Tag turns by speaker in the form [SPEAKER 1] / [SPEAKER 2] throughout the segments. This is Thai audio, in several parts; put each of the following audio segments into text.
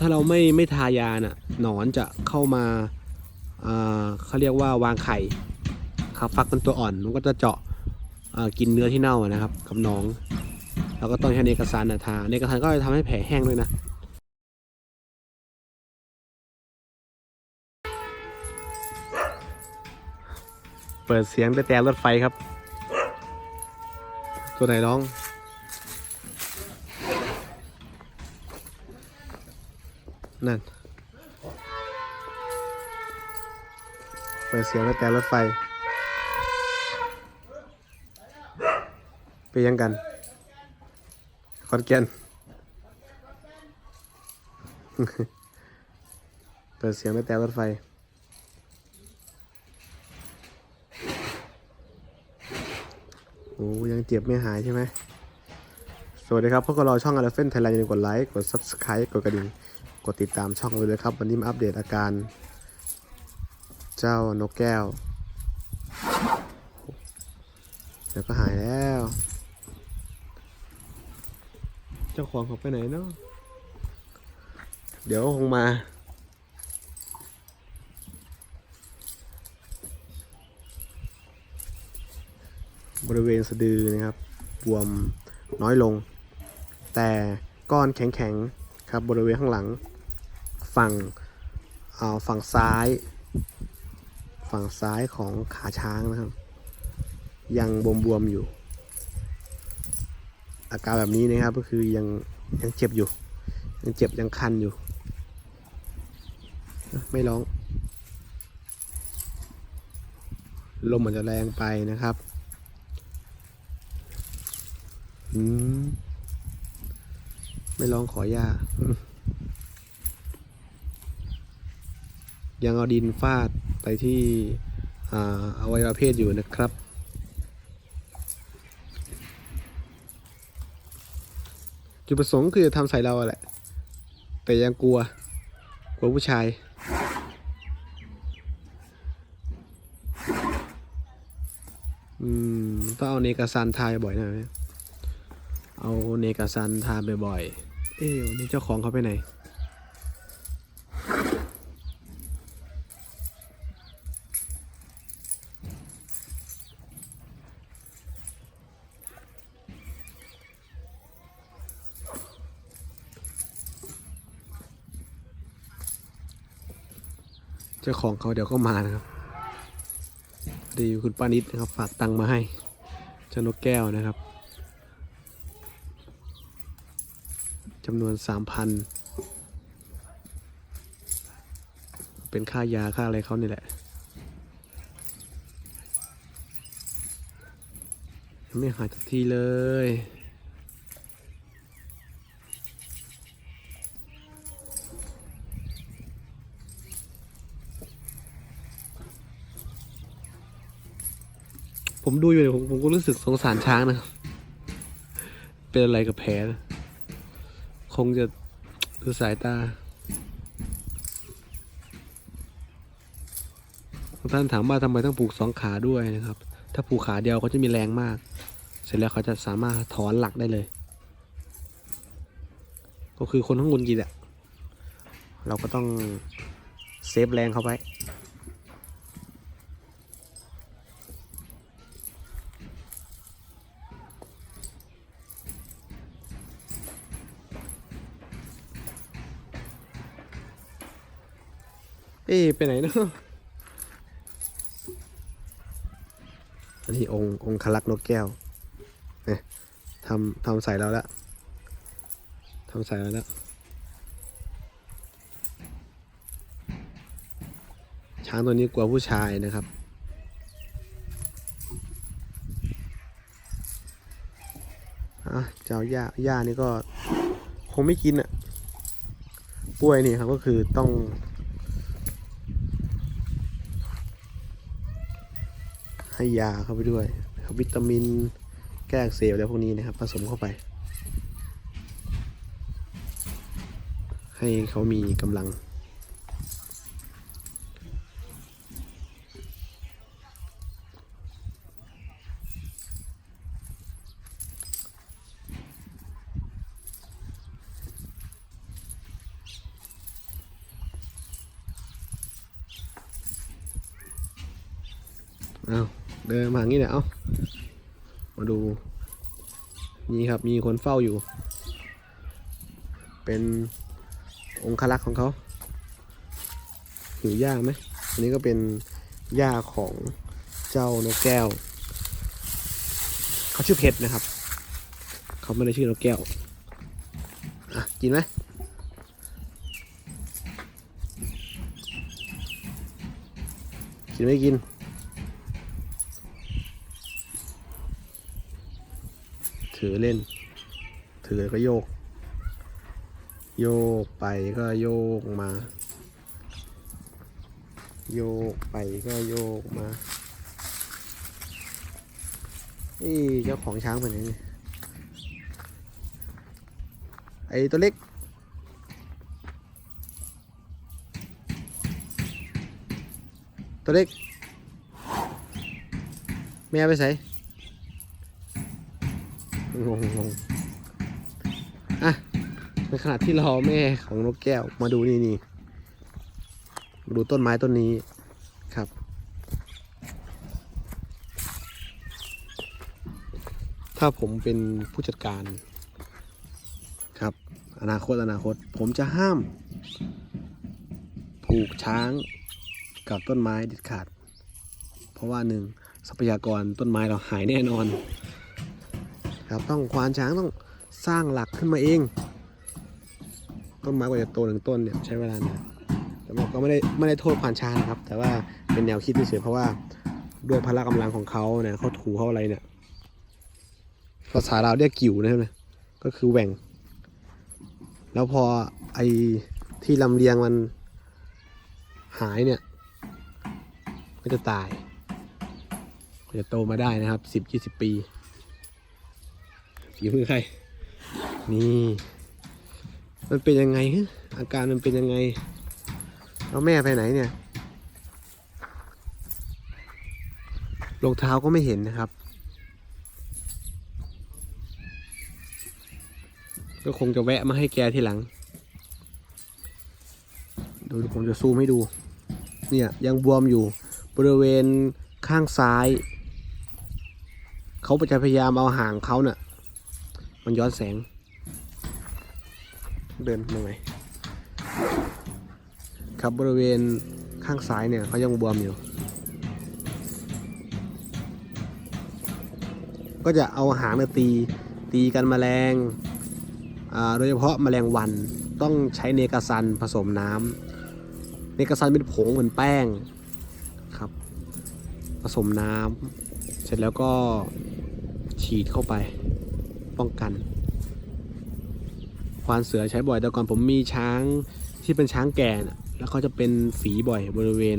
[SPEAKER 1] ถ้าเราไม่ไม่ทายาน่ะหนอนจะเข้ามาเขาเรียกว่าวางไข่ครับฟักเป็นตัวอ่อนมันก็จะเจาะกินเนื้อที่เน่านะครับกับน้องเราก็ต้องใช้เนกสารน่ะทาเนกสารก็จะทำให้แผลแห้งด้วยนะเปิดเสียงแต่แต่รถไฟครับ ตัวไหนร้อง นั่นเปิดเสียงแต่แต่รถไฟ ไปยังกันคอนแกนเปิดเสียงแต่แต่รถไฟโอ้ยังเจ็บไม่หายใช่ไหม สวัสดีครับพวกเราช่อง a l ล p h a n t Thailand อย่าลืมกดไลค์ กด Subscribe กดกระดิ่ง กดติดตามช่องไว้เลยครับ วันนี้มาอัปเดตอาการ เจ้านกแก้ว เดี๋ยวก็หายแล้ว เจ้าของเขาไปไหนเนาะเดี๋ยวคงมาบริเวณสะดือนะครับ บวมน้อยลง แต่ก้อนแข็งๆ ครับบริเวณข้างหลัง ฝั่งเอาฝั่งซ้าย ฝั่งซ้ายของขาช้างนะครับ ยังบวมๆอยู่ อาการแบบนี้นะครับก็คือยังยังเจ็บอยู่ ยังเจ็บยังคันอยู่ ไม่ร้อง ลมมันจะแรงไปนะครับ อืม ไม่ร้องขอย่า ยังเอาดินฟาดไปที่อ่าอวัยวะเพศอยู่นะครับ จุดประสงค์คือจะทำใส่เราอะแหละ แต่ยังกลัว กลัวผู้ชายอืมต้องเอาเนกาซันทายบ่อยหน่อยไหมเอาเนกาซันทาบ่อยๆ เอ๊วันนี้เจ้าของเขาไปไหน เจ้าของเขาเดี๋ยวก็มานะครับดีคุณป้านิดนะครับ ฝากตังมาให้เจ้านกแก้วนะครับ จำนวนสามพันเป็นค่ายาค่าอะไรเขานี่แหละ ยังไม่หายสักทีเลย ผมดูอยู่เนี่ยผมก็รู้สึกสงสารช้างนะ เป็นอะไรกับแผลนะ คงจะดูสายตาท่านถามว่าทำไมต้องปลูกสองขาด้วยนะครับ ถ้าปลูกขาเดียวเขาจะมีแรงมาก เสร็จแล้วเขาจะสามารถถอนหลักได้เลย ก็คือคนทั้งงุนกินอะเราก็ต้องเซฟแรงเขาไว้ เอ๊ไปไหนเนาะอันนี้องค์องค์คลักษ์นกแก้วเนี่ยทำทำใส่เราแล้วทำใส่เราแล้ว ช้างตัวนี้กลัวผู้ชายนะครับอะเจ้าหญ้าหญ้านี่ก็คงไม่กินอะป่วยนี่ครับก็คือต้อง ให้ยาเข้าไปด้วย วิตามินแก้เสบแล้วพวกนี้นะครับ ผสมเข้าไป ให้เขามีกำลัง Oh. เดินมาอย่างนี้เนี่ยเอามาดู นี่ครับมีคนเฝ้าอยู่ เป็นองครักษ์ของเขาหิวหญ้าไหมอันนี้ก็เป็นหญ้าของเจ้านกแก้ว เขาชื่อเพชรนะครับ เขาไม่ได้ชื่อนกแก้ว อะ กินไหมกินไม่กิน ถือเล่น ถือก็โยก โยกไปก็โยกมา โยกไปก็โยกมาเอ้ยเจ้าของช้างเป็นยังไงไอตัวเล็ก ตัวเล็ก แม่ไปใส่ งงงงอะในขณะที่รอแม่ของนกแก้วมาดูนี่นี่ดูต้นไม้ต้นนี้ครับถ้าผมเป็นผู้จัดการครับ อนาคตอนาคต ผมจะห้าม ผูกช้างกับต้นไม้เด็ดขาด เพราะว่าหนึ่งทรัพยากรต้นไม้เราหายแน่นอน ครับต้องควานช้างต้องสร้างหลักขึ้นมาเอง ต้นไม้กว่าจะโตหนึ่งต้นเนี่ยใช้เวลานานแต่ว่าก็ไม่ได้ไม่ได้โทษควานช้างนะครับ แต่ว่าเป็นแนวคิดเฉยเพราะว่าด้วยพละกำลังของเขาเนี่ยเขาถูเขาอะไรเนี่ยภาษาเราเรียกกิ่วนะครับเนี่ยก็คือแหว่ง แล้วพอไอ้ที่ลำเลียงมันหายเนี่ยก็จะตายก็จะโตมาได้นะครับสิบยี่สิบปี ฝีมือใคร นี่ มันเป็นยังไงฮะอาการมันเป็นยังไงแล้วแม่ไปไหนเนี่ยรองเท้าก็ไม่เห็นนะครับ ก็คงจะแวะมาให้แกทีหลังดูผมจะซูมให้ดู เนี่ยยังบวมอยู่บริเวณข้างซ้าย เขาจะพยายามเอาห่างเขาเนะ่ะ มันย้อนแสง เดินยังไงครับบริเวณข้างซ้ายเนี่ยเขายังบวมอยู่ ก็จะเอาหางมาตีตีกันแมลงโดยเฉพาะแมลงวันต้องใช้เนกาซันผสมน้ำเนกาซันเป็นผงเหมือนแป้งครับ ผสมน้ำเสร็จแล้วก็ฉีดเข้าไป ป้องกัน ควานเสือใช้บ่อยแต่ก่อนผมมีช้างที่เป็นช้างแก่นะแล้วเขาจะเป็นฝีบ่อยบริเวณ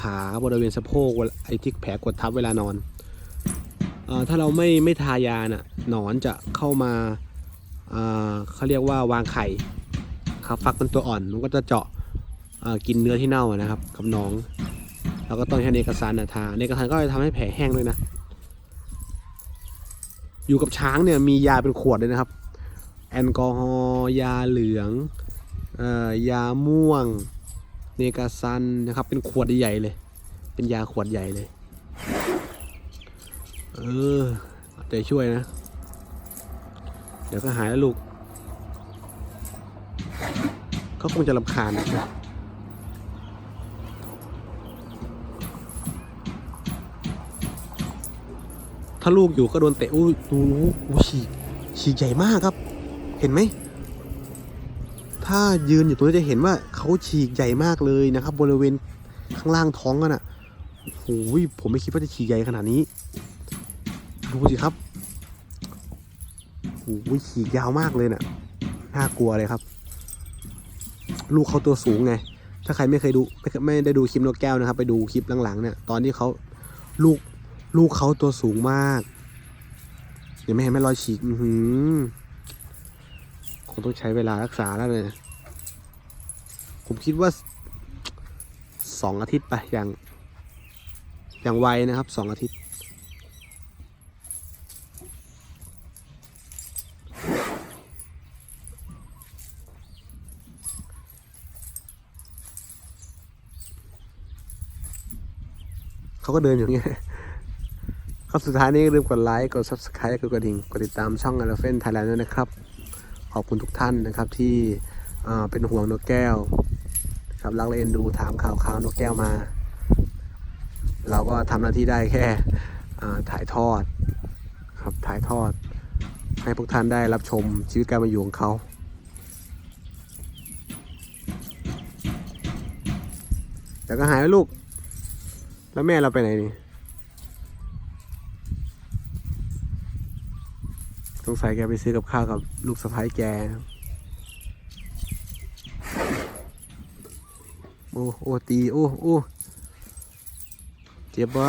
[SPEAKER 1] ขาบริเวณสะโพกไอ้ที่แผลกดทับเวลานอนอถ้าเราไม่ไม่ทายาน่ะหนอนจะเข้ามาเขาเรียกว่าวางไข่ครับฟักเป็นตัวอ่อนมันก็จะเจาะกินเนื้อที่เน่านะครับกับน้องเราก็ต้องใช้เนกซันนะทาเนกซันก็จะทำให้แผลแห้งด้วยนะ อยู่กับช้างเนี่ยมียาเป็นขวดเลยนะครับ แอลกอฮอล์ยาเหลืองอยาม่วง เนกาซันนะครับ เป็นขวดใหญ่เลย เป็นยาขวดใหญ่เลย เออเอาใจช่วยนะ เดี๋ยวก็หายแล้วลูกเขาคงจะรำคาญนะ ถ้าลูกอยู่ก็โดนเตะอู้ดูอู้ฉีกฉีกใหญ่มากครับ เห็นไหม ถ้ายืนอยู่ตรงนี้จะเห็นว่าเขาฉีกใหญ่มากเลยนะครับ บริเวณข้างล่างท้องกันอะโอ้ยผมไม่คิดว่าจะฉีกใหญ่ขนาดนี้ ดูสิครับโอ้ยฉีกยาวมากเลยน่ะน่ากลัวเลยครับ ลูกเขาตัวสูงไง ถ้าใครไม่เคยดูไม่ไม่ได้ดูคลิปนกแก้วนะครับ ไปดูคลิปหลังๆเนี่ยตอนที่เขาลูก ลูกเขาตัวสูงมากเดี๋ยวไม่เห็นไหม่รอยฉีกหือคงต้องใช้เวลารักษาแล้วเลยผมคิดว่าสองอาทิตย์ไปอย่างอย่างไวนะครับสองอาทิตย์เขาก็เดินอยู่างเงี้ย ครับสุดท้ายนี้อย่าลืมกดไลค์กด subscribe กดกระดิ่งกดติดตามช่อง Elephant Thailand ด้วยนะครับ ขอบคุณทุกท่านนะครับที่เป็นห่วงนกแก้วครับรักและเอ็นดูถามข่าวข่าวนกแก้วมา เราก็ทำหน้าที่ได้แค่ถ่ายทอดครับถ่ายทอด ให้พวกท่านได้รับชมชีวิตการมาอยู่ของเขาแต่ก็หายแล้วลูก แล้วแม่เราไปไหนนี่ สงสัยแกไปซื้อกับข้าวกับลูกสะพ้ายแกโอ้โอ้ตีโอ้โอ้เจ็บปะ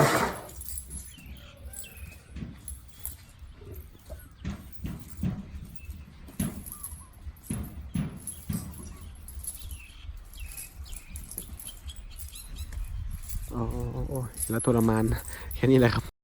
[SPEAKER 1] โอ้โอ้โอ้โอ้แล้วทรมาน แค่นี้แหละครับ